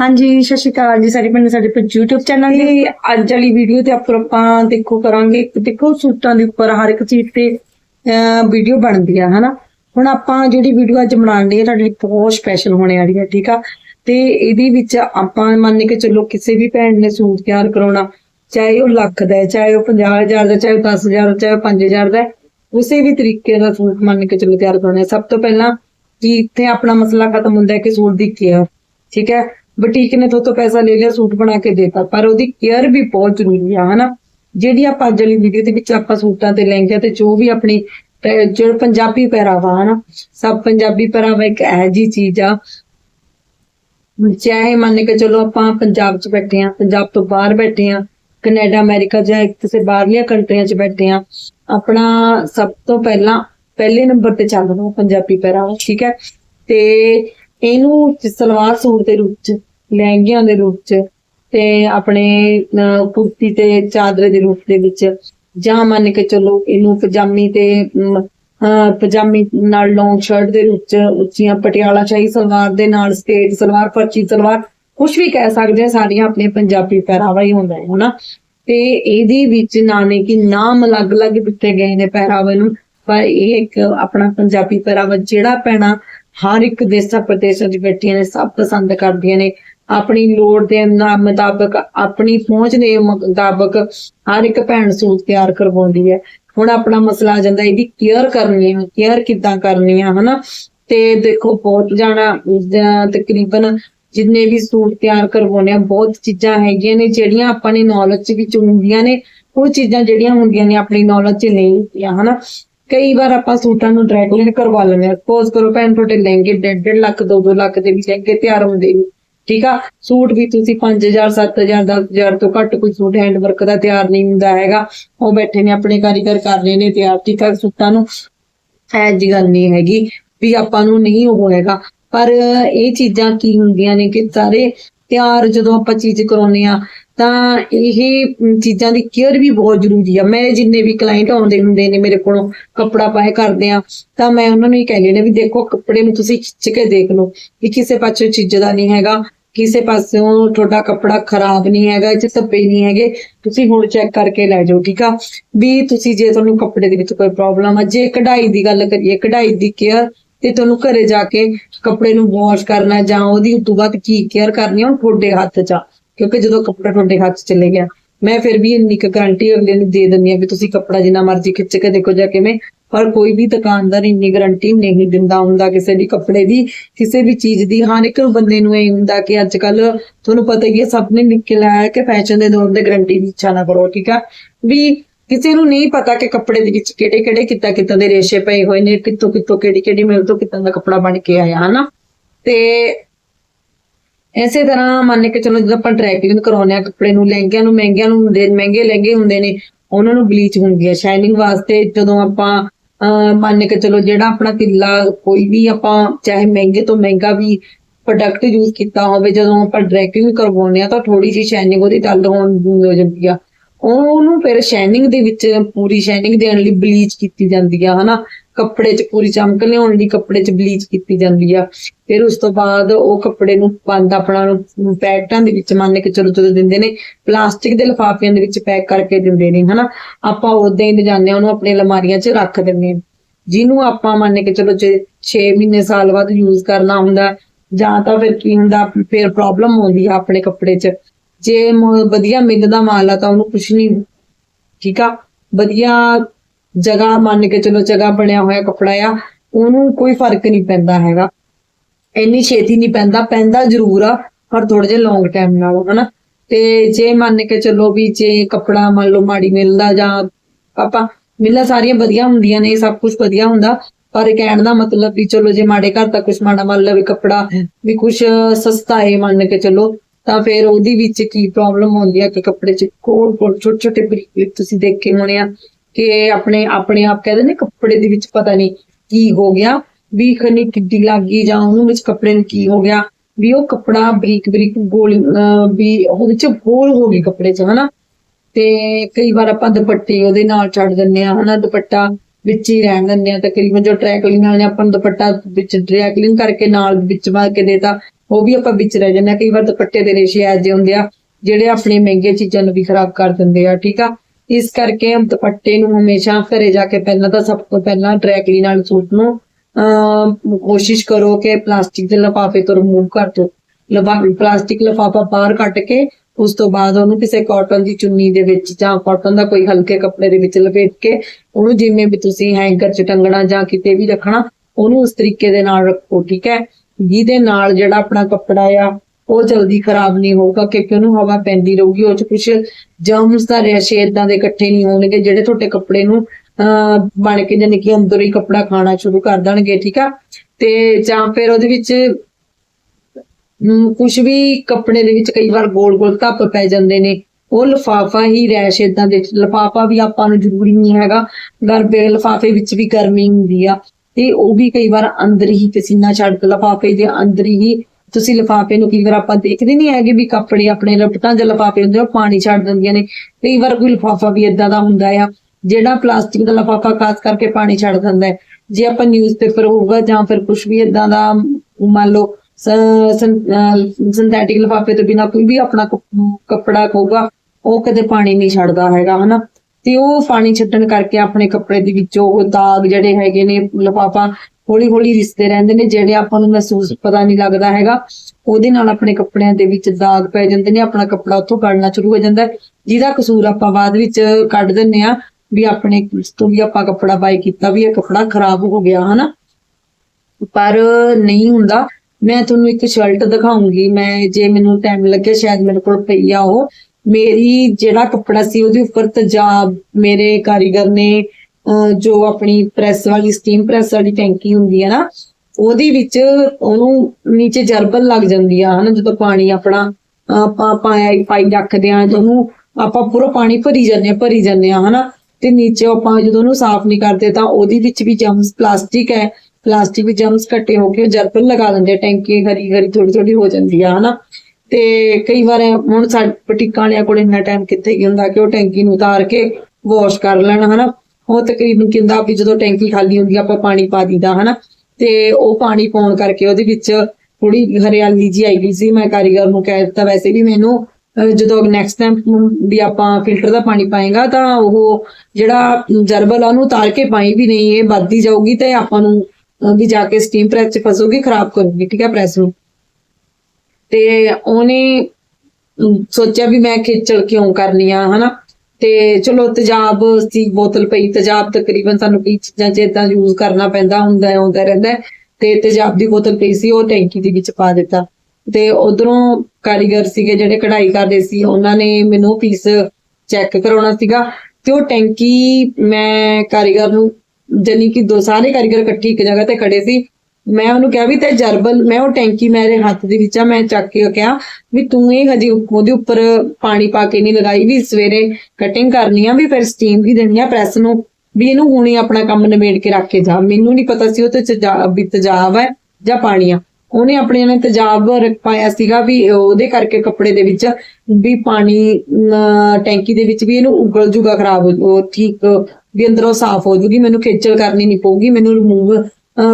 ਹਾਂਜੀ, ਸਤਿ ਸ਼੍ਰੀ ਅਕਾਲ ਜੀ ਸਾਰੇ ਪਿੰਡ ਸਾਡੇ ਪਰ YouTube ਚੈਨਲ ਤੇ ਅੱਜ ਵਾਲੀ ਵੀਡੀਓ ਤੇ ਆਪਾਂ ਆਪਾਂ ਦੇਖੋ ਕਰਾਂਗੇ ਇੱਕ ਦੇਖੋ ਸੂਟਾਂ ਦੇ ਉੱਪਰ ਹਰ ਇੱਕ ਚੀਜ਼ ਤੇ ਵੀਡੀਓ ਬਣਦੀ ਆ, ਹਨਾ? ਹੁਣ ਆਪਾਂ ਜਿਹੜੀ ਵੀਡੀਓ ਅੱਜ ਬਣਾਉਣ ਹੈ ਤੁਹਾਡੇ ਲਈ ਬਹੁਤ ਸਪੈਸ਼ਲ ਹੋਣੇ ਵਾਲੀ ਹੈ ਠੀਕ ਆ? ਤੇ ਇਹਦੇ ਵਿੱਚ ਆਪਾਂ ਮੰਨ ਕੇ ਚੱਲੋ ਕਿਸੇ ਵੀ ਭੈਣ ਨੇ ਸੂਟ ਤਿਆਰ ਕਰਾਉਣਾ, ਚਾਹੇ ਉਹ ਲੱਖ ਦਾ ਹੈ, ਚਾਹੇ ਉਹ 50000 ਦਾ, ਚਾਹੇ ਉਹ 10000 ਦਾ, ਚਾਹੇ ਉਹ 5000 ਦਾ ਉਸੇ ਵੀ ਤਰੀਕੇ ਦਾ ਸੂਟ ਮੰਨ ਕੇ ਚੱਲੋ ਤਿਆਰ ਕਰਾਉਣਾ ਹੈ। ਸਭ ਤੋਂ ਪਹਿਲਾਂ ਕਿ ਇੱਥੇ ਆਪਣਾ ਮਸਲਾ ਖਤਮ ਹੁੰਦਾ ਹੈ ਕਿ ਸੂਟ ਦੀ ਕੇਅਰ, ਠੀਕ ਹੈ? ਬੁਟੀਕ ਨੇ ਤੋਂ ਪੈਸਾ ਲੈ ਲਿਆ, ਸੂਟ ਬਣਾ ਕੇ ਦੇਤਾ, ਪਰ ਉਹਦੀ ਕੇਅਰ ਵੀ ਬਹੁਤ ਜ਼ਰੂਰੀ ਆ, ਹਨਾ? ਜਿਹੜੀ ਆਪਾਂ ਅੱਜ ਵਾਲੀ ਵੀਡੀਓ ਦੇ ਵਿੱਚ ਆਪਾਂ ਸੂਟਾਂ ਤੇ ਲਹਿੰਗੇ ਤੇ ਜੋ ਵੀ ਆਪਣੀ ਜਿਹੜਾ ਪੰਜਾਬੀ ਪਹਿਰਾਵਾ, ਹਨਾ? ਸਭ ਪੰਜਾਬੀ ਪਹਿਰਾਵਾ ਇੱਕ ਇਹੋ ਜੀ ਚੀਜ਼ ਆ। ਚਾਹੇ ਮੰਨ ਕੇ ਚਲੋ ਆਪਾਂ ਪੰਜਾਬ 'ਚ ਬੈਠੇ ਆ ਪੰਜਾਬ ਤੋਂ ਬਾਹਰ ਬੈਠੇ ਆ ਕੈਨੇਡਾ, ਅਮਰੀਕਾ ਜਾਂ ਕਿਸੇ ਬਾਹਰਲੀਆਂ ਕੰਟਰੀਆਂ 'ਚ ਬੈਠੇ ਆ ਆਪਣਾ ਸਭ ਤੋਂ ਪਹਿਲਾਂ, ਪਹਿਲੇ ਨੰਬਰ ਤੇ ਚੱਲਦਾ ਉਹ ਪੰਜਾਬੀ ਪਹਿਰਾਵਾ, ਠੀਕ ਹੈ? ਤੇ ਇਹਨੂੰ ਸਲਵਾਰ ਸੂਟ ਦੇ ਰੂਪ 'ਚ ਲਹਿੰਗਿਆਂ ਦੇ ਰੂਪ 'ਚ ਤੇ ਆਪਣੇ ਅਹ, ਕੁਰਤੀ ਤੇ ਚਾਦਰੇ ਦੇ ਰੂਪ ਦੇ ਵਿੱਚ। ਜਾਂ ਮੰਨ ਕੇ ਚਲੋ ਇਹਨੂੰ ਪਜਾਮੀ ਤੇ ਪਜਾਮੀ ਨਾਲ ਲੌਂਗ ਸ਼ਰਟ ਦੇ ਰੂਪ 'ਚ ਉੱਚੀਆਂ ਪਟਿਆਲਾ ਸ਼ਾਹੀ ਸਲਵਾਰ ਦੇ ਨਾਲ ਸਟੇਟ ਸਲਵਾਰ ਫਰਚੀ ਸਲਵਾਰ ਕੁਝ ਵੀ ਕਹਿ ਸਕਦੇ ਆ ਸਾਰੀਆਂ ਆਪਣੇ ਪੰਜਾਬੀ ਪਹਿਰਾਵਾ ਹੀ ਹੁੰਦਾ ਹੈ ਹਨਾ ਤੇ ਇਹਦੇ ਵਿੱਚ ਨਾਨੇ ਕਿ ਨਾਮ ਅਲੱਗ-ਅਲੱਗ ਦਿੱਤੇ ਗਏ ਨੇ ਪਹਿਰਾਵੇ ਨੂੰ ਪਰ ਇਹ ਇੱਕ ਆਪਣਾ ਪੰਜਾਬੀ ਪਹਿਰਾਵਾ ਜਿਹੜਾ ਪੈਣਾ ਹਰ ਇੱਕ ਦੇਸ਼ਾਂ ਪ੍ਰਦੇਸ਼ਾਂ 'ਚ ਬੈਠੀਆਂ ਨੇ ਸਭ ਪਸੰਦ ਕਰਦੀਆਂ ਨੇ। ਆਪਣੀ ਲੋੜ ਦੇ ਮੁਤਾਬਕ ਆਪਣੀ ਪਹੁੰਚ ਦੇ ਮੁਤਾਬਕ ਹਰ ਇੱਕ ਭੈਣ ਸੂਟ ਤਿਆਰ ਕਰਵਾਉਂਦੀ ਹੈ। ਹੁਣ ਆਪਣਾ ਮਸਲਾ ਆ ਜਾਂਦਾ ਇਹਦੀ ਕੇਅਰ ਕਰਨੀ ਹੈ, ਕੇਅਰ ਕਿੱਦਾਂ ਕਰਨੀ ਆ ਹਨਾ? ਤੇ ਦੇਖੋ, ਬਹੁਤ ਜਾਣਾ ਤਕਰੀਬਨ ਜਿੰਨੇ ਵੀ ਸੂਟ ਤਿਆਰ ਕਰਵਾਉਣੇ ਆ, ਬਹੁਤ ਚੀਜ਼ਾਂ ਹੈਗੀਆਂ ਨੇ ਜਿਹੜੀਆਂ ਆਪਾਂ ਨੇ ਨੌਲੇਜ ਵਿੱਚ ਹੁੰਦੀਆਂ ਨੇ। ਉਹ ਚੀਜ਼ਾਂ ਜਿਹੜੀਆਂ ਹੁੰਦੀਆਂ ਨੇ ਆਪਣੀ ਨੌਲੇਜ 'ਚ ਨਹੀਂ ਹੁੰਦੀਆਂ, ਹਨਾ? ਕਈ ਵਾਰ ਆਪਾਂ ਸੂਟਾਂ ਨੂੰ ਡਰਾਈ ਕਰਵਾ ਲੈਂਦੇ ਆ ਸਪੋਜ਼ ਕਰੋ ਭੈਣ ਤੁਹਾਡੇ ਲਹਿੰਗੇ 1.5 ਲੱਖ 2-2 ਲੱਖ ਦੇ ਵੀ ਲਹਿੰਗੇ ਤਿਆਰ ਹੁੰਦੇ ਨੇ। ਠੀਕ ਆ? ਸੂਟ ਵੀ ਤੁਸੀਂ 5000 7000 10000 ਤੋਂ ਘੱਟ ਕੋਈ ਸੂਟ ਹੈਂਡ ਵਰਕ ਦਾ ਤਿਆਰ ਨਹੀਂ ਹੁੰਦਾ ਹੈਗਾ। ਉਹ ਬੈਠੇ ਨੇ, ਆਪਣੇ ਕਾਰੀਗਰ ਕਰ ਰਹੇ ਨੇ ਤਿਆਰ, ਠੀਕ ਆ? ਸੂਟਾਂ ਨੂੰ ਐ ਜੀ ਗੱਲ ਨਹੀਂ ਹੈਗੀ ਵੀ ਆਪਾਂ ਨੂੰ ਨਹੀਂ ਉਹ ਹੈਗਾ। ਪਰ ਇਹ ਚੀਜ਼ਾਂ ਕੀ ਹੁੰਦੀਆਂ ਨੇ ਕਿ ਸਾਰੇ ਤਿਆਰ ਜਦੋਂ ਆਪਾਂ ਚੀਜ਼ ਕਰਾਉਨੇ ਆ ਤਾਂ ਇਹ ਚੀਜ਼ਾਂ ਦੀ ਕੇਅਰ ਵੀ ਬਹੁਤ ਜ਼ਰੂਰੀ ਆ। ਮੈਂ ਜਿੰਨੇ ਵੀ ਕਲਾਇੰਟ ਆਉਂਦੇ ਹੁੰਦੇ ਨੇ ਮੇਰੇ ਕੋਲੋਂ ਕੱਪੜਾ ਪਾਏ ਕਰਦੇ ਆ ਤਾਂ ਮੈਂ ਉਹਨਾਂ ਨੂੰ ਇਹ ਕਹਿ ਨੇ ਵੀ ਦੇਖੋ, ਕੱਪੜੇ ਨੂੰ ਤੁਸੀਂ ਖਿੱਚ ਕੇ ਦੇਖ ਲਓ ਵੀ ਕਿਸੇ ਪਾਸੇ ਚੀਜ਼ ਦਾ ਨਹੀਂ ਹੈਗਾ। ਕਿਸੇ ਪਾਸਿਓਂ ਤੁਹਾਡਾ ਕੱਪੜਾ ਖਰਾਬ ਨਹੀਂ ਹੈਗਾ ਇਹ 'ਚ ਧੱਬੇ ਨਹੀਂ ਹੈਗੇ, ਤੁਸੀਂ ਹੁਣ ਚੈੱਕ ਕਰਕੇ ਲੈ ਜਾਓ, ਠੀਕ ਆ? ਵੀ ਤੁਸੀਂ ਜੇ ਤੁਹਾਨੂੰ ਕੱਪੜੇ ਦੇ ਵਿੱਚ ਕੋਈ ਪ੍ਰੋਬਲਮ ਆ, ਜੇ ਕਢਾਈ ਦੀ ਗੱਲ ਕਰੀਏ, ਕਢਾਈ ਦੀ ਕੇਅਰ ਤੇ ਤੁਹਾਨੂੰ ਘਰੇ ਜਾ ਕੇ ਕੱਪੜੇ ਨੂੰ ਵਾਸ਼ ਕਰਨਾ ਜਾਂ ਉਹਦੀ ਉਸ ਤੋਂ ਬਾਅਦ ਕੀ ਕੇਅਰ ਕਰਨੀ ਆ ਉਹ ਤੁਹਾਡੇ ਹੱਥ 'ਚ ਆ। ਕਿਉਂਕਿ ਜਦੋਂ ਕੱਪੜਾ ਤੁਹਾਡੇ ਹੱਥ 'ਚ ਚਲੇ ਗਿਆ, ਮੈਂ ਫਿਰ ਵੀ ਇੰਨੀ ਕੁ ਗਾਰੰਟੀ ਅਗਲੇ ਨੂੰ ਦੇ ਦਿੰਦੀ ਆ ਵੀ ਤੁਸੀਂ ਕੱਪੜਾ ਜਿੰਨਾ ਮਰਜ਼ੀ ਖਿੱਚ ਕੇ ਦੇਖੋ ਜਾ ਕਿਵੇਂ ਪਰ ਕੋਈ ਵੀ ਦੁਕਾਨਦਾਰ ਇੰਨੀ ਗਰੰਟੀ ਨਹੀਂ ਦਿੰਦਾ ਹੁੰਦਾ ਕਿਸੇ ਵੀ ਕੱਪੜੇ ਦੀ, ਕਿਸੇ ਵੀ ਚੀਜ਼ ਦੀ। ਹਰ ਇੱਕ ਬੰਦੇ ਨੂੰ ਇਹ ਹੁੰਦਾ ਕਿ ਅੱਜ ਕੱਲ ਤੁਹਾਨੂੰ ਪਤਾ ਹੀ ਹੈ, ਸਭ ਨੇ ਨਿਕਲਿਆ ਹੈ ਕਿ ਫੈਸ਼ਨ ਦੇ ਦੌਰ ਦੇ ਗਾਰੰਟੀ ਦੀ ਇੱਛਾ ਨਾ ਕਰੋ, ਠੀਕ ਆ? ਵੀ ਕਿਸੇ ਨੂੰ ਨਹੀਂ ਪਤਾ ਕਿ ਕੱਪੜੇ ਦੇ ਵਿੱਚ ਕਿਹੜੇ ਕਿਹੜੇ ਕਿੱਤਾ ਕਿੱਤਾ ਦੇ ਰੇਸ਼ੇ ਪਏ ਹੋਏ ਨੇ, ਕਿੱਥੋਂ ਕਿੱਥੋਂ ਕਿਹੜੀ ਕਿਹੜੀ ਮਿਲ ਤੋਂ ਕਿੱਦਾਂ ਦਾ ਕੱਪੜਾ ਬਣ ਕੇ ਆਇਆ, ਹਨਾ? ਤੇ ਐਸੇ ਤਰ੍ਹਾਂ ਮੰਨ ਕੇ ਚਲੋ ਜਦੋਂ ਆਪਾਂ ਡਰਾਈਕਲਿੰਗ ਕਰਾਉਂਦੇ ਆ ਕੱਪੜੇ ਨੂੰ, ਲਹਿੰਗਿਆਂ ਨੂੰ, ਮਹਿੰਗਿਆਂ ਨੂੰ ਹੁੰਦੇ ਮਹਿੰਗੇ ਲਹਿੰਗੇ ਹੁੰਦੇ ਨੇ, ਉਹਨਾਂ ਨੂੰ ਬਲੀਚ ਹੁੰਦੀ ਹੈ ਸ਼ਾਈਨਿੰਗ ਵਾਸਤੇ ਜਦੋਂ ਆਪਾਂ ਮੰਨ ਕੇ ਚਲੋ ਜਿਹੜਾ ਆਪਣਾ ਕਿੱਲਾ ਕੋਈ ਵੀ ਆਪਾਂ ਚਾਹੇ ਮਹਿੰਗੇ ਤੋਂ ਮਹਿੰਗਾ ਵੀ ਪ੍ਰੋਡਕਟ ਯੂਜ਼ ਕੀਤਾ ਹੋਵੇ, ਜਦੋਂ ਆਪਾਂ ਡਰਾਈਕਲਿੰਗ ਕਰਵਾਉਂਦੇ ਆ ਤਾਂ ਥੋੜੀ ਜਿਹੀ ਸ਼ਾਈਨਿੰਗ ਉਹਦੀ ਡਲ ਹੋਣ ਹੋ ਜਾਂਦੀ ਆ। ਉਹਨੂੰ ਫਿਰ ਸ਼ਾਈਨਿੰਗ ਦੇ ਵਿੱਚ ਪੂਰੀ ਸ਼ਾਈਨਿੰਗ ਦੇਣ ਲਈ ਬਲੀਚ ਕੀਤੀ ਜਾਂਦੀ ਆ, ਹਨਾ? ਕੱਪੜੇ 'ਚ ਪੂਰੀ ਚਮਕ ਲਿਆਉਣ ਲਈ ਕੱਪੜੇ 'ਚ ਬਲੀਚ ਕੀਤੀ ਜਾਂਦੀ ਆ। ਫਿਰ ਉਸ ਤੋਂ ਬਾਅਦ ਉਹ ਕੱਪੜੇ ਨੂੰ ਬੰਦ ਆਪਣਾ ਨੂੰ ਪੈਕਟਾਂ ਦੇ ਵਿੱਚ ਮੰਨ ਕੇ ਚਲੋ ਜਦੋਂ ਦਿੰਦੇ ਨੇ, ਪਲਾਸਟਿਕ ਦੇ ਲਿਫਾਫਿਆਂ ਦੇ ਵਿੱਚ ਪੈਕ ਕਰਕੇ ਦਿੰਦੇ ਨੇ, ਹਨਾ? ਆਪਾਂ ਉਦਾਂ ਹੀ ਲਿਜਾਂਦੇ ਉਹਨੂੰ ਆਪਣੇ ਅਲਮਾਰੀਆਂ 'ਚ ਰੱਖ ਦਿੰਦੇ ਆ। ਜਿਹਨੂੰ ਆਪਾਂ ਮੰਨ ਕੇ ਚਲੋ ਜੇ 6 ਮਹੀਨੇ ਸਾਲ ਬਾਅਦ ਯੂਜ਼ ਕਰਨਾ ਹੁੰਦਾ, ਜਾਂ ਤਾਂ ਫਿਰ ਕੀ ਹੁੰਦਾ, ਫਿਰ ਪ੍ਰੋਬਲਮ ਆਉਂਦੀ ਆ ਆਪਣੇ ਕੱਪੜੇ 'ਚ। ਜੇ ਮ- ਵਧੀਆ ਮਿਲਦਾ ਮਾਲ ਆ ਤਾਂ ਉਹਨੂੰ ਕੁਛ ਨਹੀਂ ਠੀਕ ਆ? ਵਧੀਆ ਜਗ੍ਹਾ ਮੰਨ ਕੇ ਚਲੋ ਜਗ੍ਹਾ ਬਣਿਆ ਹੋਇਆ ਕੱਪੜਾ ਆ, ਉਹਨੂੰ ਕੋਈ ਫ਼ਰਕ ਨਹੀਂ ਪੈਂਦਾ ਹੈਗਾ। ਇੰਨੀ ਛੇਤੀ ਨਹੀਂ ਪੈਂਦਾ ਪੈਂਦਾ ਜ਼ਰੂਰ ਆ, ਪਰ ਥੋੜੇ ਜਿਹਾ ਲੌਂਗ ਟਾਈਮ ਨਾਲ, ਹਨਾ? ਤੇ ਜੇ ਮੰਨ ਕੇ ਚੱਲੋ ਵੀ ਜੇ ਕੱਪੜਾ ਮੰਨ ਲਓ ਮਾੜੀ ਮਿਲਦਾ ਜਾਂ ਆਪਾਂ ਮਿਲਾਂ ਸਾਰੀਆਂ ਵਧੀਆ ਹੁੰਦੀਆਂ ਨੇ, ਸਭ ਕੁਝ ਵਧੀਆ ਹੁੰਦਾ, ਪਰ ਕਹਿਣ ਦਾ ਮਤਲਬ ਵੀ ਚਲੋ ਜੇ ਮਾੜੇ ਘਰ ਦਾ ਕੁਝ ਮਾੜਾ ਮੰਨ ਲਵੇ ਕੱਪੜਾ ਵੀ ਕੁਝ ਸਸਤਾ ਹੈ ਮੰਨ ਕੇ ਚੱਲੋ ਤਾਂ ਫਿਰ ਉਹਦੀ ਵਿੱਚ ਕੀ ਪ੍ਰੋਬਲਮ ਹੁੰਦੀ ਹੈ ਕਿ ਕੱਪੜੇ 'ਚ ਕੋਲ ਕੋਲ ਛੋਟੇ ਛੋਟੇ ਬਰੀਕ ਤੁਸੀਂ ਦੇਖੇ ਹੋਣੇ ਆ ਕਿ ਆਪਣੇ ਆਪਣੇ ਆਪ ਕਹਿੰਦੇ ਨੇ ਕੱਪੜੇ ਦੇ ਵਿੱਚ ਪਤਾ ਨਹੀਂ ਕੀ ਹੋ ਗਿਆ, ਵੀ ਖਨੀ ਕਿੱਡੀ ਲੱਗ ਗਈ ਜਾਂ ਉਹਨੂੰ ਵਿੱਚ ਕੱਪੜੇ ਨੂੰ ਕੀ ਹੋ ਗਿਆ, ਵੀ ਉਹ ਕੱਪੜਾ ਬਰੀਕ ਬਰੀਕ ਗੋਲ, ਅਹ ਵੀ ਉਹਦੇ ਚ ਹੋਲ ਹੋ ਗਈ ਕੱਪੜੇ 'ਚ, ਹਨਾ? ਤੇ ਕਈ ਵਾਰ ਆਪਾਂ ਦੁਪੱਟੇ ਉਹਦੇ ਨਾਲ ਛੱਡ ਦਿੰਨੇ ਆ, ਹਨਾ? ਦੁਪੱਟਾ ਵਿੱਚ ਹੀ ਰਹਿਣ ਦਿੰਦੇ ਆ ਤਕਰੀਬਨ ਜੋ ਟਰੈਕਲਿੰਗ ਵਾਲੇ ਨੇ ਆਪਾਂ ਨੂੰ ਦੁਪੱਟਾ ਵਿੱਚ ਟਰੈਕਲਿੰਗ ਕਰਕੇ ਨਾਲ ਵਿੱਚ ਮਾਰ ਕੇ ਦੇਤਾ ਉਹ ਵੀ ਆਪਾਂ ਵਿੱਚ ਰਹਿ ਜਾਂਦੇ ਹਾਂ। ਕਈ ਵਾਰ ਦੁਪੱਟੇ ਦੇ ਰੇਸ਼ੇ ਐ ਜਿਹੇ ਹੁੰਦੇ ਆ, ਜਿਹੜੇ ਆਪਣੇ ਮਹਿੰਗੇ ਚੀਜ਼ਾਂ ਨੂੰ ਵੀ ਖਰਾਬ ਕਰ ਦਿੰਦੇ ਆ, ਠੀਕ ਆ? ਇਸ ਕਰਕੇ ਦੁਪੱਟੇ ਨੂੰ ਹਮੇਸ਼ਾ ਘਰੇ ਜਾ ਕੇ ਪਹਿਲਾਂ ਤਾਂ ਸਭ ਤੋਂ ਪਹਿਲਾਂ ਡਾਇਰੈਕਟਲੀ ਨਾਲ ਸੂਟ ਨੂੰ ਕੋਸ਼ਿਸ਼ ਕਰੋ ਕਿ ਪਲਾਸਟਿਕ ਦੇ ਲਿਫਾਫੇ ਤੋਂ ਰਿਮੂਵ ਕਰ ਦਿਓ। ਲਫਾ ਪਲਾਸਟਿਕ ਲਿਫਾਫਾ ਬਾਹਰ ਕੱਟ ਕੇ ਉਸ ਤੋਂ ਬਾਅਦ ਉਹਨੂੰ ਕਿਸੇ ਕਾਟਨ ਦੀ ਚੁੰਨੀ ਦੇ ਵਿੱਚ ਜਾਂ ਕਾਟਨ ਦਾ ਕੋਈ ਹਲਕੇ ਕੱਪੜੇ ਦੇ ਵਿੱਚ ਲਪੇਟ ਕੇ ਉਹਨੂੰ ਜਿਵੇਂ ਵੀ ਤੁਸੀਂ ਹੈਂਗਰ 'ਚ ਟੰਗਣਾ ਜਾਂ ਕਿਤੇ ਵੀ ਰੱਖਣਾ, ਉਹਨੂੰ ਉਸ ਤਰੀਕੇ ਦੇ ਨਾਲ ਰੱਖੋ, ਠੀਕ ਹੈ? ਜਿਹਦੇ ਨਾਲ ਜਿਹੜਾ ਆਪਣਾ ਕੱਪੜਾ ਆ, ਉਹ ਜਲਦੀ ਖਰਾਬ ਨਹੀਂ ਹੋਊਗਾ, ਕਿਉਂਕਿ ਉਹਨੂੰ ਹਵਾ ਪੈਂਦੀ ਰਹੂਗੀ, ਉਹ ਚ ਕੁਝ ਜਰਮਸ ਦਾ ਰੇਸ਼ੇ ਇਦਾਂ ਦੇ ਇਕੱਠੇ ਨਹੀਂ ਹੋਣਗੇ, ਜਿਹੜੇ ਤੁਹਾਡੇ ਕੱਪੜੇ ਨੂੰ ਬਣ ਕੇ ਜਾਨੀ ਕਿ ਅੰਦਰੋਂ ਹੀ ਕੱਪੜਾ ਖਾਣਾ ਸ਼ੁਰੂ ਕਰ ਦੇਣਗੇ, ਠੀਕ ਆ? ਤੇ ਜਾਂ ਫਿਰ ਉਹਦੇ ਵਿੱਚ ਕੁਝ ਵੀ ਕੱਪੜੇ ਦੇ ਵਿੱਚ ਕਈ ਵਾਰ ਗੋਲ-ਗੋਲ ਧੱਪ ਪੈ ਜਾਂਦੇ ਨੇ, ਉਹ ਲਫਾਫਾ ਹੀ ਰੈਸ਼ ਇਦਾਂ ਦੇ ਲਫਾਫਾ ਵੀ ਆਪਾਂ ਨੂੰ ਜ਼ਰੂਰੀ ਨਹੀਂ ਹੈਗਾ ਗਰਬੇ ਲਫਾਫੇ ਵਿੱਚ ਵੀ ਗਰਮੀ ਹੁੰਦੀ ਆ। ਤੇ ਉਹ ਵੀ ਕਈ ਵਾਰ ਅੰਦਰ ਹੀ ਪਸੀਨਾ ਛੱਡ ਲਫਾਫੇ ਦੇ ਅੰਦਰ ਹੀ ਤੁਸੀਂ ਲਫਾਫੇ ਨੂੰ ਕਈ ਵਾਰ ਆਪਾਂ ਦੇਖਦੇ ਨਹੀਂ ਹੈਗੇ ਵੀ ਕੱਪੜੇ ਆਪਣੇ ਲਪਟਾਂ ਦੇ ਲਫਾਫੇ ਹੁੰਦੇ ਉਹ ਪਾਣੀ ਛੱਡ ਦਿੰਦੀਆਂ ਨੇ। ਕਈ ਵਾਰ ਕੋਈ ਲਫਾਫਾ ਵੀ ਇਦਾਂ ਦਾ ਹੁੰਦਾ ਆ, ਜਿਹੜਾ ਪਲਾਸਟਿਕ ਦਾ ਲਫਾਫਾ ਖਾਸ ਕਰਕੇ ਪਾਣੀ ਛੱਡ ਦਿੰਦਾ ਹੈ। ਜੇ ਆਪਾਂ ਨਿਊਜ਼ਪੇਪਰ ਹੋਊਗਾ ਜਾਂ ਫਿਰ ਕੁਝ ਵੀ ਇਦਾਂ ਦਾ, ਮੰਨ ਲਓ ਸਿੰਥੈਟਿਕ ਲਿਫਾਫੇ ਤੋਂ ਬਿਨਾ ਕੋਈ ਵੀ ਆਪਣਾ ਕੱਪੜਾ ਹੋਊਗਾ ਉਹ ਕਦੇ ਪਾਣੀ ਨਹੀਂ ਛੱਡਦਾ ਹੈਗਾ, ਹਨਾ? ਤੇ ਉਹ ਪਾਣੀ ਛੱਡਣ ਕਰਕੇ ਆਪਣੇ ਕੱਪੜੇ ਦੇ ਵਿੱਚੋਂ ਉਹ ਦਾਗ ਜਿਹੜੇ ਹੈਗੇ ਨੇ ਲਿਫਾਫਾ ਹੌਲੀ ਹੌਲੀ ਰਿਸਦੇ ਰਹਿੰਦੇ ਨੇ, ਜਿਹੜੇ ਆਪਾਂ ਨੂੰ ਮਹਿਸੂਸ ਪਤਾ ਨਹੀਂ ਲੱਗਦਾ ਹੈਗਾ, ਉਹਦੇ ਨਾਲ ਆਪਣੇ ਕੱਪੜਿਆਂ ਦੇ ਵਿੱਚ ਦਾਗ ਪੈ ਜਾਂਦੇ ਨੇ, ਆਪਣਾ ਕੱਪੜਾ ਉੱਥੋਂ ਕੱਢਣਾ ਸ਼ੁਰੂ ਹੋ ਜਾਂਦਾ ਜਿਹਦਾ ਕਸੂਰ ਆਪਾਂ ਬਾਅਦ ਵਿੱਚ ਕੱਢ ਦਿੰਨੇ ਆ ਵੀ ਆਪਣੇ ਤੋਂ ਵੀ ਆਪਾਂ ਕੱਪੜਾ ਬਾਈ ਕੀਤਾ ਵੀ ਇਹ ਕੱਪੜਾ ਖਰਾਬ ਹੋ ਗਿਆ, ਹਨਾ? ਪਰ ਨਹੀਂ ਹੁੰਦਾ। ਮੈਂ ਤੁਹਾਨੂੰ ਇੱਕ ਸ਼ਰਟ ਦਿਖਾਉਂਗੀ। ਮੈਂ, ਜੇ ਮੈਨੂੰ ਟਾਈਮ ਲੱਗੇ ਸ਼ਾਇਦ ਮੇਰੇ ਕੋਲ ਪਈ ਆ ਉਹ। ਮੇਰੀ ਜਿਹੜਾ ਕੱਪੜਾ ਸੀ ਉਹਦੇ ਉੱਪਰ ਤਜਾਬ ਮੇਰੇ ਕਾਰੀਗਰ ਨੇ ਅਹ, ਜੋ ਆਪਣੀ ਪ੍ਰੈਸ ਵਾਲੀ ਸਟੀਮ ਪ੍ਰੈਸ ਵਾਲੀ ਟੈਂਕੀ ਹੁੰਦੀ ਹੈ ਨਾ ਉਹਦੇ ਵਿੱਚ ਉਹਨੂੰ ਨੀਚੇ ਜਰਬਲ ਲੱਗ ਜਾਂਦੀ ਆ ਹਨਾ ਜਦੋਂ ਪਾਣੀ ਆਪਣਾ ਆਪਾਂ ਪਾਇਆ ਪਾਈ ਰੱਖਦੇ ਆ ਜਦੋਂ ਆਪਾਂ ਪੂਰਾ ਪਾਣੀ ਭਰੀ ਜਾਂਦੇ ਆ ਭਰੀ ਜਾਂਦੇ ਆ ਹਨਾ ਤੇ ਨੀਚੇ ਆਪਾਂ ਜਦੋਂ ਉਹਨੂੰ ਸਾਫ਼ ਨਹੀਂ ਕਰਦੇ ਤਾਂ ਉਹਦੇ ਵਿੱਚ ਵੀ ਜਮਸ ਪਲਾਸਟਿਕ ਹੈ ਪਲਾਸਟਿਕ ਵਿੱਚ ਜਮਸ ਇਕੱਠੇ ਹੋ ਕੇ ਜਰਬਲ ਲਗਾ ਦਿੰਦੇ ਆ ਟੈਂਕੀ ਹਰੀ ਹਰੀ ਥੋੜੀ ਥੋੜੀ ਹੋ ਜਾਂਦੀ ਆ ਹਨਾ। ਤੇ ਕਈ ਵਾਰ ਹੁਣ ਸਾਡੇ ਬਟੀਕਾਂ ਵਾਲਿਆਂ ਕੋਲ ਇੰਨਾ ਟਾਈਮ ਕਿੱਥੇ ਹੀ ਹੁੰਦਾ ਕਿ ਉਹ ਟੈਂਕੀ ਨੂੰ ਉਤਾਰ ਕੇ ਵਾਸ਼ ਕਰ ਲੈਣ, ਹਨਾ? ਉਹ ਤਕਰੀਬਨ ਕਹਿੰਦਾ ਵੀ ਜਦੋਂ ਟੈਂਕੀ ਖਾਲੀ ਹੁੰਦੀ ਆਪਾਂ ਪਾਣੀ ਪਾ ਦੀਦਾ ਹਨਾ? ਤੇ ਉਹ ਪਾਣੀ ਪਾਉਣ ਕਰਕੇ ਉਹਦੇ ਵਿੱਚ ਥੋੜੀ ਹਰਿਆਲੀ ਜੀ ਆਈ ਗਈ ਸੀ। ਮੈਂ ਕਾਰੀਗਰ ਨੂੰ ਕਹਿ ਦਿੱਤਾ, ਵੈਸੇ ਵੀ ਮੈਨੂੰ ਜਦੋਂ ਨੈਕਸਟ ਟਾਈਮ ਵੀ ਆਪਾਂ ਫਿਲਟਰ ਦਾ ਪਾਣੀ ਪਾਏਗਾ, ਤਾਂ ਉਹ ਜਿਹੜਾ ਜਰਬਲ ਆ, ਉਹਨੂੰ ਉਤਾਰ ਕੇ ਪਾਈ ਵੀ ਨਹੀਂ, ਇਹ ਵੱਧਦੀ ਜਾਊਗੀ ਤੇ ਆਪਾਂ ਨੂੰ ਵੀ ਜਾ ਕੇ ਸਟੀਮ ਪ੍ਰੈਸ ਚ ਫਸੂਗੀ, ਖਰਾਬ ਕਰੂਗੀ, ਠੀਕ ਹੈ ਪ੍ਰੈਸ ਨੂੰ? ਤੇ ਉਹਨੇ ਸੋਚਿਆ ਵੀ ਮੈਂ ਖੇਚਲ ਕਿਉਂ ਕਰਨੀ ਆ, ਹਨਾ? ਤੇ ਚਲੋ ਤੇਜ਼ਾਬ ਸੀ, ਬੋਤਲ ਪਈ, ਤੇਜ਼ਾਬ ਤਕਰੀਬਨ ਸਾਨੂੰ ਕਈ ਚੀਜ਼ਾਂ 'ਚ ਇਦਾਂ ਯੂਜ਼ ਕਰਨਾ ਪੈਂਦਾ, ਹੁੰਦਾ ਹੈ ਹੁੰਦਾ ਰਹਿੰਦਾ ਤੇ ਤੇਜ਼ਾਬ ਦੀ ਬੋਤਲ ਪਈ ਸੀ, ਉਹ ਟੈਂਕੀ ਦੇ ਵਿੱਚ ਪਾ ਦਿੱਤਾ। ਤੇ ਉਧਰੋਂ ਕਾਰੀਗਰ ਸੀਗੇ ਜਿਹੜੇ ਕਢਾਈ ਕਰਦੇ ਸੀ, ਉਹਨਾਂ ਨੇ ਮੈਨੂੰ ਪੀਸ ਚੈੱਕ ਕਰਾਉਣਾ ਸੀਗਾ। ਤੇ ਉਹ ਟੈਂਕੀ ਮੈਂ ਕਾਰੀਗਰ ਨੂੰ ਜਾਨੀ ਕਿ ਦੋ ਸਾਰੇ ਕਾਰੀਗਰ ਇਕੱਠੀ ਇੱਕ ਜਗ੍ਹਾ ਤੇ ਖੜੇ ਸੀ ਮੈਂ ਉਹਨੂੰ ਕਿਹਾ ਵੀ ਤੇ ਜਰਬਲ ਮੈਂ ਉਹ ਟੈਂਕੀ ਮੇਰੇ ਹੱਥ ਦੇ ਵਿੱਚ ਆ ਮੈਂ ਚੱਕ ਕੇ ਕਿਹਾ ਵੀ ਤੂੰ ਇਹ ਹਜੇ ਉਹਦੇ ਉੱਪਰ ਪਾਣੀ ਪਾ ਕੇ ਨਹੀਂ ਲਗਾਈ ਵੀ ਸਵੇਰੇ ਕਟਿੰਗ ਕਰਨੀ ਆ ਵੀ ਫਿਰ ਸਟੀਮ ਵੀ ਦੇਣੀ ਆ ਪ੍ਰੈਸ ਨੂੰ ਵੀ ਇਹਨੂੰ ਹੁਣੀ ਆਪਣਾ ਕੰਮ ਨਿਬੇੜ ਕੇ ਰੱਖ ਕੇ ਜਾ। ਮੈਨੂੰ ਨਹੀਂ ਪਤਾ ਸੀ ਉਹ ਤੇ ਵੀ ਤਜਾਬ ਹੈ ਜਾਂ ਪਾਣੀ ਆ। ਉਹਨੇ ਆਪਣੇ ਨੇ ਤਜਾਬ ਪਾਇਆ ਸੀਗਾ ਵੀ ਉਹਦੇ ਕਰਕੇ ਕੱਪੜੇ ਦੇ ਵਿੱਚ ਵੀ ਪਾਣੀ ਅਮ, ਟੈਂਕੀ ਦੇ ਵਿੱਚ ਵੀ ਇਹਨੂੰ ਉਗਲ ਜੂਗਾ ਖਰਾਬ ਉਹ ਠੀਕ ਵੀ ਅੰਦਰੋਂ ਸਾਫ਼ ਹੋ ਜੂਗੀ ਮੈਨੂੰ ਖੇਚਲ ਕਰਨੀ ਨਹੀਂ ਪਊਗੀ ਮੈਨੂੰ ਰਿਮੂਵ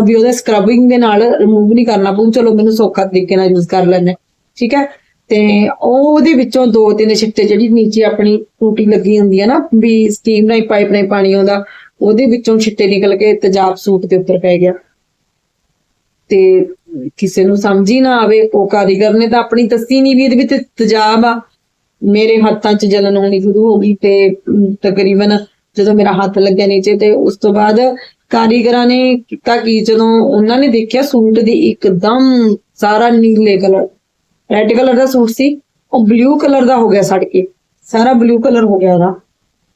ਵੀ ਉਹਦਾ ਸਕਰਬਿੰਗ ਦੇ ਨਾਲ ਰਿਮੂਵ ਨਹੀਂ ਕਰਨਾ ਪਊ। ਚਲੋ, ਮੈਨੂੰ ਸੌਖਾ ਤਰੀਕੇ ਨਾਲ ਯੂਜ਼ ਕਰ ਲੈਣੇ ਠੀਕ ਹੈ? ਤੇ ਉਹਦੇ ਵਿੱਚੋਂ ਦੋ ਤਿੰਨ ਛਿੱਟੇ ਜਿਹੜੀ ਨੀਚੇ ਆਪਣੀ ਟੂਟੀ ਲੱਗੀ ਹੁੰਦੀ ਹੈ ਨਾ, ਵੀ ਸਟੀਮ ਨਾਲ ਪਾਈਪ ਨਾਲ ਪਾਣੀ ਆਉਂਦਾ, ਉਹਦੇ ਵਿੱਚੋਂ ਛਿੱਟੇ ਨਿਕਲ ਕੇ ਤੇਜ਼ਾਬ ਸੂਟ ਦੇ ਉੱਪਰ ਪੈ ਗਿਆ। ਤੇ ਕਿਸੇ ਨੂੰ ਸਮਝ ਹੀ ਨਾ ਆਵੇ, ਉਹ ਕਾਰੀਗਰ ਨੇ ਤਾਂ ਆਪਣੀ ਦੱਸੀ ਨਹੀਂ ਵੀ ਇਹਦੇ ਵਿੱਚ ਤੇਜ਼ਾਬ ਆ। ਮੇਰੇ ਹੱਥਾਂ 'ਚ ਜਲਨ ਹੋਣੀ ਸ਼ੁਰੂ ਹੋ ਗਈ ਤੇ ਤਕਰੀਬਨ ਜਦੋਂ ਮੇਰਾ ਹੱਥ ਲੱਗਿਆ ਨੀਚੇ ਤੇ ਉਸ ਤੋਂ ਬਾਅਦ ਕਾਰੀਗਰਾਂ ਨੇ ਕੀਤਾ ਕਿ? ਜਦੋਂ ਉਹਨਾਂ ਨੇ ਦੇਖਿਆ ਸੂਟ ਦੀ ਇੱਕਦਮ ਸਾਰਾ ਨੀਲੇ ਕਲਰ, ਰੈਡ ਕਲਰ ਦਾ ਸੂਟ ਸੀ, ਉਹ ਬਲੂ ਕਲਰ ਦਾ ਹੋ ਗਿਆ ਸੜ ਕੇ, ਸਾਰਾ ਬਲੂ ਕਲਰ ਹੋ ਗਿਆ ਉਹਦਾ।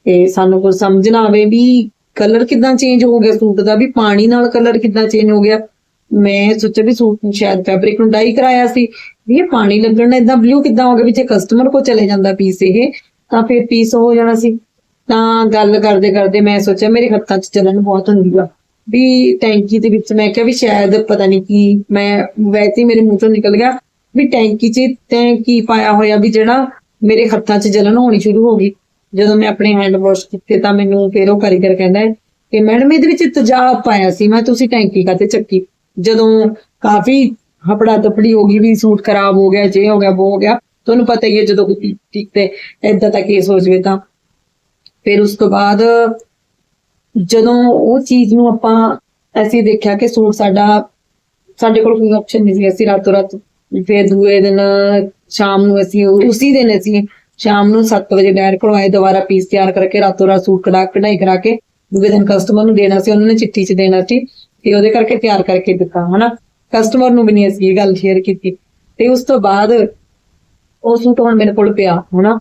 ਤੇ ਸਾਨੂੰ ਕੋਈ ਸਮਝ ਨਾ ਆਵੇ ਵੀ ਕਲਰ ਕਿਦਾਂ ਚੇਂਜ ਹੋ ਗਿਆ ਸੂਟ ਦਾ, ਵੀ ਪਾਣੀ ਨਾਲ ਕਲਰ ਕਿਦਾਂ ਚੇਂਜ ਹੋ ਗਿਆ। ਮੈਂ ਸੋਚਿਆ ਵੀ ਸੂਟ ਨੂੰ ਸ਼ਾਇਦ ਫੈਬਰਿਕ ਨੂੰ ਡਾਈ ਕਰਾਇਆ ਸੀ, ਵੀ ਇਹ ਪਾਣੀ ਲੱਗਣ ਨਾਲ ਇਦਾਂ ਬਲੂ ਕਿਦਾਂ ਹੋ ਗਿਆ, ਵੀ ਜੇ ਕਸਟਮਰ ਕੋ ਚਲੇ ਜਾਂਦਾ ਪੀਸ ਇਹ, ਤਾਂ ਫਿਰ ਪੀਸ ਹੋ ਜਾਣਾ ਸੀ। ਤਾਂ ਗੱਲ ਕਰਦੇ ਕਰਦੇ ਮੈਂ ਸੋਚਿਆ ਮੇਰੇ ਹੱਥਾਂ 'ਚ ਚੱਲਣ ਬਹੁਤ ਹੁੰਦੀ ਆ। ਵੀ ਟੈਂਕੀ ਦੇ ਵਿੱਚ ਮੈਂ ਕਿਹਾ ਵੀ ਸ਼ਾਇਦ ਪਤਾ ਨਹੀਂ ਕੀ, ਮੈਂ ਵੈਸੇ ਮੇਰੇ ਮੂੰਹ ਤੋਂ ਨਿਕਲ ਗਿਆ ਵੀ ਟੈਂਕੀ 'ਚ ਤੈਂ ਕੀ ਪਾਇਆ ਹੋਇਆ ਵੀ ਜਿਹੜਾ ਮੇਰੇ ਹੱਥਾਂ 'ਚ ਜਲਨ ਹੋਣੀ ਸ਼ੁਰੂ ਹੋ ਗਈ। ਜਦੋਂ ਮੈਂ ਆਪਣੇ ਹੈਂਡ ਵਾਸ਼ ਕੀਤੇ ਤਾਂ ਮੈਨੂੰ ਫਿਰ ਉਹ ਕਾਰੀਗਰ ਕਹਿੰਦਾ ਕਿ ਮੈਡਮ ਇਹਦੇ ਵਿੱਚ ਤੇਜ਼ਾਬ ਪਾਇਆ ਸੀ, ਮੈਂ ਤੁਸੀਂ ਟੈਂਕੀ ਕਾਤੇ ਚੱਕੀ? ਜਦੋਂ ਕਾਫੀ ਹਪੜਾ ਤਪੜੀ ਹੋ ਗਈ ਵੀ ਸੂਟ ਖਰਾਬ ਹੋ ਗਿਆ, ਜੇ ਹੋ ਗਿਆ ਉਹ ਹੋ ਗਿਆ, ਤੁਹਾਨੂੰ ਪਤਾ ਹੀ ਹੈ ਜਦੋਂ ਕੋਈ ਠੀਕ ਤੇ ਏਦਾਂ ਦਾ ਕੇਸ ਹੋ ਜਵੇ ਤਾਂ। ਫਿਰ ਉਸ ਤੋਂ ਬਾਅਦ ਜਦੋਂ ਉਹ ਚੀਜ਼ ਨੂੰ ਆਪਾਂ ਅਸੀਂ ਦੇਖਿਆ ਕਿ ਸੂਟ ਸਾਡਾ, ਸਾਡੇ ਕੋਲ ਕੋਈ ਆਪਸ਼ਨ ਨਹੀਂ ਸੀ। ਅਸੀਂ ਰਾਤੋਂ ਰਾਤ ਫਿਰ ਦੂਏ ਦਿਨ ਸ਼ਾਮ ਨੂੰ ਅਸੀਂ ਉਸੇ ਦਿਨ ਅਸੀਂ ਸ਼ਾਮ ਨੂੰ 7 ਵਜੇ ਡਾਇਰ ਕਰਵਾਏ ਦੁਬਾਰਾ ਪੀਸ ਤਿਆਰ ਕਰਕੇ ਰਾਤੋਂ ਰਾਤ ਸੂਟ ਕਢਾ, ਕਢਾਈ ਕਰਾ ਕੇ ਦੂਏ ਦਿਨ ਕਸਟਮਰ ਨੂੰ ਦੇਣਾ ਸੀ। ਉਹਨਾਂ ਨੇ ਚਿੱਠੀ 'ਚ ਦੇਣਾ ਸੀ ਤੇ ਉਹਦੇ ਕਰਕੇ ਤਿਆਰ ਕਰਕੇ ਦਿੱਤਾ, ਹਨਾ? ਕਸਟਮਰ ਨੂੰ ਵੀ ਨਹੀਂ ਅਸੀਂ ਇਹ ਗੱਲ ਸ਼ੇਅਰ ਕੀਤੀ। ਤੇ ਉਸ ਤੋਂ ਬਾਅਦ ਉਹ ਸੂਟ ਹੁਣ ਮੇਰੇ ਕੋਲ ਪਿਆ, ਹਨਾ?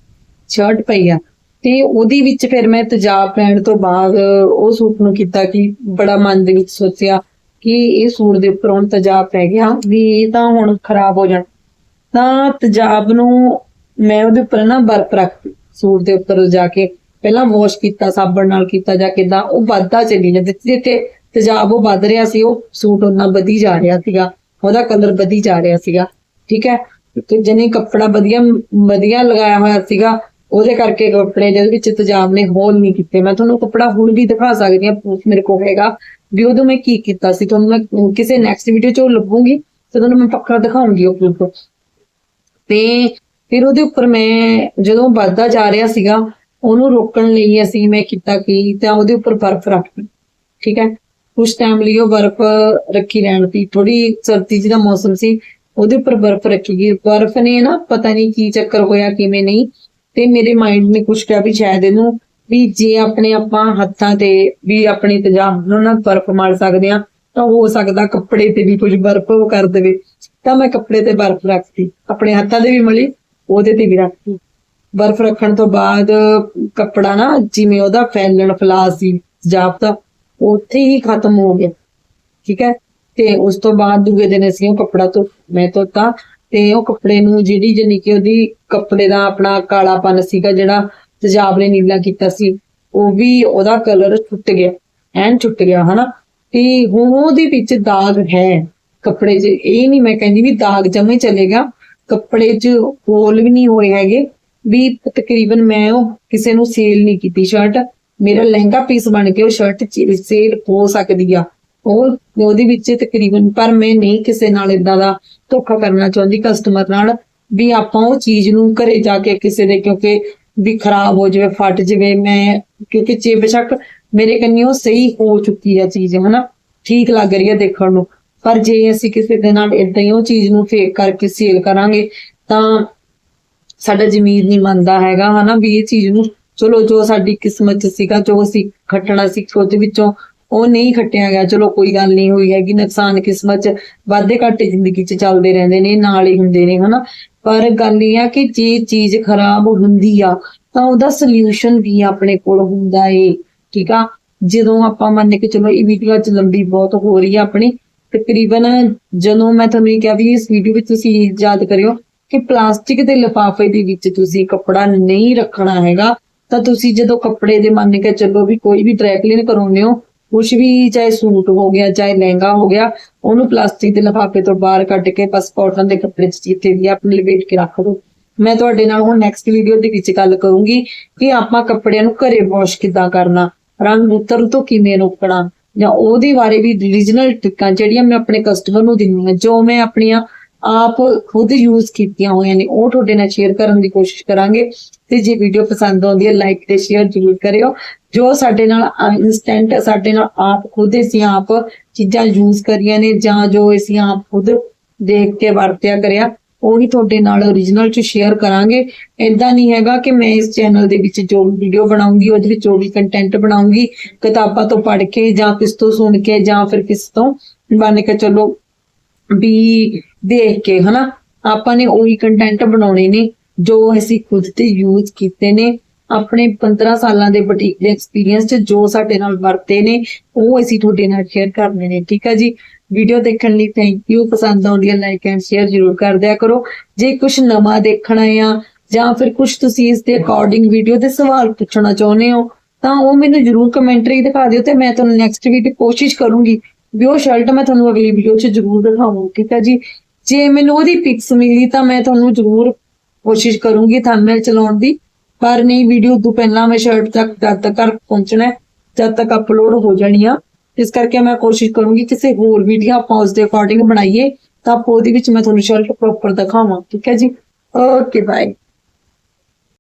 ਸ਼ਰਟ ਪਈ ਆ। ਤੇ ਉਹਦੀ ਵਿੱਚ ਫਿਰ ਮੈਂ ਤਜਾਬ ਪੈਣ ਤੋਂ ਬਾਅਦ ਉਹ ਸੂਟ ਨੂੰ ਕੀਤਾ ਕਿ ਬੜਾ ਮਨ ਦੇ ਵਿੱਚ ਸੋਚਿਆ ਕਿ ਇਹ ਸੂਟ ਦੇ ਉੱਪਰ ਹੁਣ ਤੇਜ਼ਾਬ ਪੈ ਗਿਆ ਵੀ ਇਹ ਤਾਂ ਹੁਣ ਖਰਾਬ ਹੋ ਜਾਣਾ। ਤਾਂ ਤੇਜ਼ਾਬ ਨੂੰ ਮੈਂ ਉਹਦੇ ਉੱਪਰ ਨਾ ਬਰਫ਼ ਰੱਖਤੀ ਸੂਟ ਦੇ ਉੱਪਰ ਜਾ ਕੇ। ਪਹਿਲਾਂ ਵਾਸ਼ ਕੀਤਾ, ਸਾਬਣ ਨਾਲ ਕੀਤਾ ਜਾ ਕਿਦਾਂ, ਉਹ ਵੱਧਦਾ ਚੱਲੀ ਜਾਂਦਾ। ਜਿੱਥੇ ਤੇਜ਼ਾਬ ਉਹ ਵੱਧ ਰਿਹਾ ਸੀ, ਉਹ ਸੂਟ ਉਹਨਾਂ ਵਧੀ ਜਾ ਰਿਹਾ ਸੀਗਾ। ਉਹਦਾ ਕਲਰ ਵਧੀ ਜਾ ਰਿਹਾ ਸੀਗਾ। ਠੀਕ ਹੈ? ਤੇ ਜਿਹਨੇ ਕੱਪੜਾ ਵਧੀਆ ਵਧੀਆ ਲਗਾਇਆ ਹੋਇਆ ਸੀਗਾ ਉਹਦੇ ਕਰਕੇ ਕੱਪੜੇ ਦੇ ਵਿੱਚ ਤਜਾਬ ਨੇ ਹੋਲ ਨਹੀਂ ਕੀਤੇ। ਮੈਂ ਤੁਹਾਨੂੰ ਕੱਪੜਾ ਹੁਣ ਵੀ ਦਿਖਾ ਸਕਦੀ ਹਾਂ, proof ਮੇਰੇ ਕੋਲ ਹੈਗਾ। ਵੀ ਉਦੋਂ ਮੈਂ ਕੀ ਕੀਤਾ ਸੀ, ਤੁਹਾਨੂੰ ਮੈਂ ਕਿਸੇ ਨੈਕਸਟ ਵੀਡੀਓ 'ਚ ਉਹ ਲੱਭੂਗੀ, ਤੇ ਤੁਹਾਨੂੰ ਮੈਂ ਪੱਕਾ ਦਿਖਾਉਂਗੀ ਉਹ proof ਤੇ ਫਿਰ ਉਹਦੇ ਉੱਪਰ ਮੈਂ ਜਦੋਂ ਵੱਧਦਾ ਜਾ ਰਿਹਾ ਸੀਗਾ, ਉਹਨੂੰ ਰੋਕਣ ਲਈ ਅਸੀਂ ਮੈਂ ਕੀਤਾ ਕੀ, ਤਾਂ ਉਹਦੇ ਉੱਪਰ ਬਰਫ਼ ਰੱਖੀ ਠੀਕ ਹੈ? ਕੁਝ ਟਾਈਮ ਲਈ ਉਹ ਬਰਫ਼ ਰੱਖੀ ਰਹਿਣ ਦੀ ਥੋੜੀ ਸਰਦੀ ਜਿਹਦਾ ਮੌਸਮ ਸੀ, ਉਹਦੇ ਉੱਪਰ ਬਰਫ਼ ਰੱਖੀ ਗਈ। ਬਰਫ਼ ਨੇ ਨਾ ਪਤਾ ਨਹੀਂ ਕੀ ਚੱਕਰ ਹੋਇਆ, ਕਿਵੇਂ ਨਹੀਂ। ਤੇ ਮੇਰੇ ਮਾਈਂਡ ਨੇ ਕੁਝ ਕਿਹਾ ਵੀ ਸ਼ਾਇਦ ਇਹਨੂੰ ਵੀ ਜੇ ਆਪਣੇ ਆਪਾਂ ਹੱਥਾਂ ਤੇ ਵੀ ਆਪਣੀ ਤੇਜ਼ਾਬ ਨੂੰ ਨਾ ਬਰਫ਼ ਮਾਰ ਸਕਦੇ ਆ ਤਾਂ ਹੋ ਸਕਦਾ ਕੱਪੜੇ ਤੇ ਵੀ ਕੁਝ ਬਰਫ਼ ਉਹ ਕਰ ਦੇਵੇ। ਤਾਂ ਮੈਂ ਕੱਪੜੇ ਤੇ ਬਰਫ਼ ਰੱਖਤੀ। ਆਪਣੇ ਹੱਥਾਂ ਤੇ ਵੀ ਮਲੀ, ਉਹਦੇ ਤੇ ਵੀ ਰੱਖਤੀ। ਬਰਫ਼ ਰੱਖਣ ਤੋਂ ਬਾਅਦ ਕੱਪੜਾ ਨਾ ਜਿਵੇਂ ਉਹਦਾ ਫੈਲਣ ਫਲਾ ਸੀ ਜਾਪ ਦਾ, ਉੱਥੇ ਹੀ ਖਤਮ ਹੋ ਗਿਆ। ਠੀਕ ਹੈ? ਤੇ ਉਸ ਤੋਂ ਬਾਅਦ ਦੂਜੇ ਦਿਨ ਅਸੀਂ ਉਹ ਕੱਪੜਾ ਤੋਂ ਮੈਂ ਧੋਤਾ। ਤੇ ਉਹ ਕੱਪੜੇ ਨੂੰ ਜਿਹੜੀ ਜਾਨੀ ਕਿ ਉਹਦੀ ਕੱਪੜੇ ਦਾ ਆਪਣਾ ਕਾਲਾਪਨ ਸੀਗਾ ਜਿਹੜਾ ਤੇਜ਼ਾਬ ਨੇ ਨੀਲਾ ਕੀਤਾ ਸੀ, ਉਹ ਵੀ ਉਹਦਾ ਕਲਰ ਛੁੱਟ ਗਿਆ, ਐਨ ਛੁੱਟ ਗਿਆ, ਹਨਾ? ਤੇ ਹੁਣ ਉਹਦੇ ਵਿੱਚ ਦਾਗ ਹੈ, ਕੱਪੜੇ 'ਚ, ਇਹ ਨਹੀਂ ਮੈਂ ਕਹਿੰਦੀ ਵੀ ਦਾਗ ਜਮੇ ਚਲੇਗਾ, ਕੱਪੜੇ 'ਚ ਹੋਲ ਵੀ ਨਹੀਂ ਹੋਏ ਹੈਗੇ, ਵੀ ਤਕਰੀਬਨ ਮੈਂ ਉਹ ਕਿਸੇ ਨੂੰ ਸੇਲ ਨਹੀਂ ਕੀਤੀ ਸ਼ਰਟ ਮੇਰਾ ਲਹਿੰਗਾ ਪੀਸ ਬਣ ਕੇ ਉਹ ਸ਼ਰਟ ਸੇਲ ਹੋ ਸਕਦੀ ਆ। ਉਹ, ਉਹਦੇ ਵਿੱਚ ਤਕਰੀਬਨ, ਪਰ ਮੈਂ ਨਹੀਂ ਕਿਸੇ ਨਾਲ ਇਦਾਂ ਦਾ ਧੋਖਾ ਕਰਨਾ ਚਾਹੁੰਦੀ ਕਸਟਮਰ ਨਾਲ ਵੀ ਆਪਾਂ ਉਹ ਚੀਜ਼ ਨੂੰ ਘਰੇ ਜਾ ਕੇ ਕਿਸੇ ਦੇ, ਕਿਉਂਕਿ ਵੀ ਖਰਾਬ ਹੋ ਜਾਵੇ, ਫਟ ਜਾਵੇ, ਮੈਂ, ਕਿਉਂਕਿ ਜੇ ਬੇਸ਼ੱਕ ਮੇਰੇ ਕੰਨੀ ਉਹ ਸਹੀ ਹੋ ਚੁੱਕੀ ਹੈ ਚੀਜ਼, ਹਨਾ? ਠੀਕ ਲੱਗ ਰਹੀ ਹੈ ਦੇਖਣ ਨੂੰ। ਪਰ ਜੇ ਅਸੀਂ ਕਿਸੇ ਦੇ ਨਾਲ ਇਦਾਂ ਹੀ ਉਹ ਚੀਜ਼ ਨੂੰ ਫੇਕ ਕਰਕੇ ਸੇਲ ਕਰਾਂਗੇ, ਤਾਂ ਸਾਡਾ ਜ਼ਮੀਰ ਨਹੀਂ ਮੰਨਦਾ ਹੈਗਾ, ਹਨਾ? ਵੀ ਇਹ ਚੀਜ਼ ਨੂੰ, ਚਲੋ ਜੋ ਸਾਡੀ ਕਿਸਮਤ 'ਚ ਸੀਗਾ, ਜੋ ਅਸੀਂ ਖੱਟਣਾ ਸੀ ਉਹਦੇ ਵਿੱਚੋਂ ਉਹ ਨਹੀਂ ਖੱਟਿਆ ਗਿਆ। ਚਲੋ ਕੋਈ ਗੱਲ ਨਹੀਂ, ਹੋਈ ਹੈਗੀ ਨੁਕਸਾਨ ਕਿਸਮਤ 'ਚ। ਵਾਧੇ ਘਾਟੇ ਜ਼ਿੰਦਗੀ 'ਚ ਚੱਲਦੇ ਰਹਿੰਦੇ ਨੇ, ਨਾਲ ਹੀ ਹੁੰਦੇ ਨੇ, ਹਨਾ? ਪਰ ਗੱਲ ਇਹ ਆ ਕਿ ਜੇ ਚੀਜ਼ ਖਰਾਬ ਹੁੰਦੀ ਆ, ਤਾਂ ਉਹਦਾ ਸੋਲੂਸ਼ਨ ਵੀ ਆਪਣੇ ਕੋਲ ਹੁੰਦਾ ਏ, ਠੀਕ ਆ? ਜਦੋਂ ਆਪਾਂ ਮੰਨ ਕੇ ਚਲੋ ਇਹ ਵੀਡੀਓ ਅੱਜ ਲੰਬੀ ਬਹੁਤ ਹੋ ਰਹੀ ਆ ਆਪਣੀ, ਤਕਰੀਬਨ ਜਦੋਂ ਮੈਂ ਤੁਹਾਨੂੰ ਇਹ ਕਿਹਾ ਵੀ ਇਸ ਵੀਡੀਓ ਵਿੱਚ ਤੁਸੀਂ ਯਾਦ ਕਰਿਓ ਕਿ ਪਲਾਸਟਿਕ ਦੇ ਲਿਫਾਫੇ ਦੇ ਵਿੱਚ ਤੁਸੀਂ ਕੱਪੜਾ ਨਹੀਂ ਰੱਖਣਾ ਹੈਗਾ, ਤਾਂ ਤੁਸੀਂ ਜਦੋਂ ਕੱਪੜੇ ਦੇ ਮੰਨ ਕੇ ਚੱਲੋ ਵੀ ਕੋਈ ਵੀ ਡਰਾਈ ਕਲੀਨ ਕਰਾਉਂਦੇ ਹੋ ਕੁਝ ਵੀ ਚਾਹੇ ਸੂਟ ਹੋ ਗਿਆ, ਚਾਹੇ ਲਹਿੰਗਾ ਹੋ ਗਿਆ, ਉਹਨੂੰ ਪਲਾਸਟਿਕ ਦੇ ਲਿਫਾਫੇ ਤੋਂ ਬਾਹਰ ਕੱਢ ਕੇ ਬਸ ਕਾਟਨ ਦੇ ਕੱਪੜੇ 'ਚ ਜਿੱਥੇ ਵੀ ਆਪਣੇ ਲਪੇਟ ਕੇ ਰੱਖ ਦਿਓ ਮੈਂ ਤੁਹਾਡੇ ਨਾਲ ਹੁਣ ਨੈਕਸਟ ਵੀਡੀਓ ਦੇ ਵਿੱਚ ਗੱਲ ਕਰੂੰਗੀ ਕਿ ਆਪਾਂ ਕੱਪੜਿਆਂ ਨੂੰ ਘਰੇ ਵਾਸ਼ ਕਿੱਦਾਂ ਕਰਨਾ, ਰੰਗ ਉਤਰਨ ਤੋਂ ਕਿਵੇਂ ਰੋਕਣਾ, ਜਾਂ ਉਹਦੇ ਬਾਰੇ ਵੀ ਰੀਜਨਲ ਟਿਕਾਂ ਜਿਹੜੀਆਂ ਮੈਂ ਆਪਣੇ ਕਸਟਮਰ ਨੂੰ ਦਿੰਦੀ ਹਾਂ, ਜੋ ਮੈਂ ਆਪਣੀਆਂ ਆਪ ਖੁਦ ਯੂਜ਼ ਕੀਤੀਆਂ ਹੋਈਆਂ ਨੇ, ਉਹ ਤੁਹਾਡੇ ਨਾਲ ਸ਼ੇਅਰ ਕਰਨ ਦੀ ਕੋਸ਼ਿਸ਼ ਕਰਾਂਗੇ। ਤੇ ਜੇ ਵੀਡੀਓ ਪਸੰਦ ਆਉਂਦੀ ਹੈ ਲਾਈਕ ਤੇ ਸ਼ੇਅਰ ਜ਼ਰੂਰ ਕਰਿਓ। ਜੋ ਸਾਡੇ ਨਾਲ ਇਨਸਟੈਂਟ ਸਾਡੇ ਨਾਲ ਆਪ ਖੁਦ ਅਸੀਂ ਆਪ ਚੀਜ਼ਾਂ ਯੂਜ਼ ਕਰੀਆਂ ਨੇ ਜਾਂ ਜੋ ਅਸੀਂ ਆਪ ਖੁਦ ਦੇਖ ਕੇ ਵਰਤਿਆ ਕਰਿਆ, ਉਹੀ ਤੁਹਾਡੇ ਨਾਲ origignal ਚ ਸ਼ੇਅਰ ਕਰਾਂਗੇ। ਇਦਾਂ ਨਹੀਂ ਹੈਗਾ ਕਿ ਮੈਂ ਇਸ ਚੈਨਲ ਦੇ ਵਿੱਚ ਜੋ ਵੀਡੀਓ ਬਣਾਉਂਗੀ, ਉਹਦੇ ਵਿੱਚ ਜੋ ਵੀ ਕੰਟੈਂਟ ਬਣਾਉਂਗੀ, ਕਿਤਾਬਾਂ ਤੋਂ ਪੜ੍ਹ ਕੇ ਜਾਂ ਕਿਸ ਤੋਂ ਸੁਣ ਕੇ ਜਾਂ ਫਿਰ ਕਿਸ ਤੋਂ ਬਣ ਕੇ ਚਲੋ ਵੀ ਦੇਖ ਕੇ, ਹਨਾ? ਆਪਾਂ ਨੇ ਉਹੀ ਕੰਟੈਂਟ ਬਣਾਉਣੇ ਨੇ। ਜੋ ਅਸੀਂ ਖੁਦ ਤੇ ਯੂਜ਼ ਕੀਤੇ ਨੇ, ਆਪਣੇ 15 ਸਾਲਾਂ ਦੇ ਬੁਟੀਕ ਦੇ ਐਕਸਪੀਰੀਅੰਸ ਚ ਜੋ ਸਾਡੇ ਨਾਲ ਵਰਤੇ ਨੇ, ਉਹ ਅਸੀਂ ਤੁਹਾਡੇ ਨਾਲ ਸ਼ੇਅਰ ਕਰਨੇ ਨੇ, ਠੀਕ ਹੈ ਜੀ? ਵੀਡੀਓ ਦੇਖਣ ਲਈ ਥੈਂਕ ਯੂ ਪਸੰਦ ਆਉਂਦੀ ਹੈ ਲਾਈਕ ਐਂਡ ਸ਼ੇਅਰ ਜ਼ਰੂਰ ਕਰ ਦਿਆ ਕਰੋ। ਜੇ ਕੁਝ ਨਵਾਂ ਦੇਖਣਾ ਆ, ਜਾਂ ਫਿਰ ਕੁਝ ਤੁਸੀਂ ਇਸ ਦੇ ਅਕੋਰਡਿੰਗ ਵੀਡੀਓ ਦੇ ਸਵਾਲ ਪੁੱਛਣਾ ਚਾਹੁੰਦੇ ਹੋ, ਤਾਂ ਉਹ ਮੈਨੂੰ ਜ਼ਰੂਰ ਕਮੈਂਟਰੀ ਦਿਖਾ ਦਿਓ ਤੇ ਮੈਂ ਤੁਹਾਨੂੰ ਨੈਕਸਟ ਵੀਡੀਓ ਕੋਸ਼ਿਸ਼ ਕਰੂੰਗੀ ਵੀ ਉਹ ਸ਼ਰਟ ਮੈਂ ਤੁਹਾਨੂੰ ਅਗਲੀ ਵੀਡੀਓ 'ਚ ਜ਼ਰੂਰ ਦਿਖਾਵਾਂਗੀ ਠੀਕ ਹੈ ਜੀ? ਜੇ ਮੈਨੂੰ ਉਹਦੀ ਪਿਕਸ ਮਿਲੀ ਤਾਂ ਮੈਂ ਤੁਹਾਨੂੰ ਜ਼ਰੂਰ ਕੋਸ਼ਿਸ਼ ਕਰੂੰਗੀ ਥੰਬਨੇਲ ਚਲਾਉਣ ਦੀ, ਪਰ ਨਹੀਂ ਵੀਡੀਓ ਤੋਂ ਪਹਿਲਾਂ ਮੈਂ ਸ਼ਰਟ ਤੱਕ, ਜਦ ਤੱਕ ਘਰ ਪਹੁੰਚਣਾ ਜਦ ਤੱਕ ਅਪਲੋਡ ਹੋ ਜਾਣੀ ਆ। ਇਸ ਕਰਕੇ ਮੈਂ ਕੋਸ਼ਿਸ਼ ਕਰੂੰਗੀ ਕਿਸੇ ਹੋਰ ਵੀਡੀਓ ਆਪਾਂ ਉਸ ਦੇ ਅਕੋਰਡਿੰਗ ਬਣਾਈਏ, ਤਾਂ ਆਪਾਂ ਉਹਦੇ ਵਿੱਚ ਮੈਂ ਤੁਹਾਨੂੰ ਸ਼ਰਟ ਪ੍ਰੋਪਰ ਦਿਖਾਵਾਂ। ਠੀਕ ਹੈ ਜੀ? Okay bye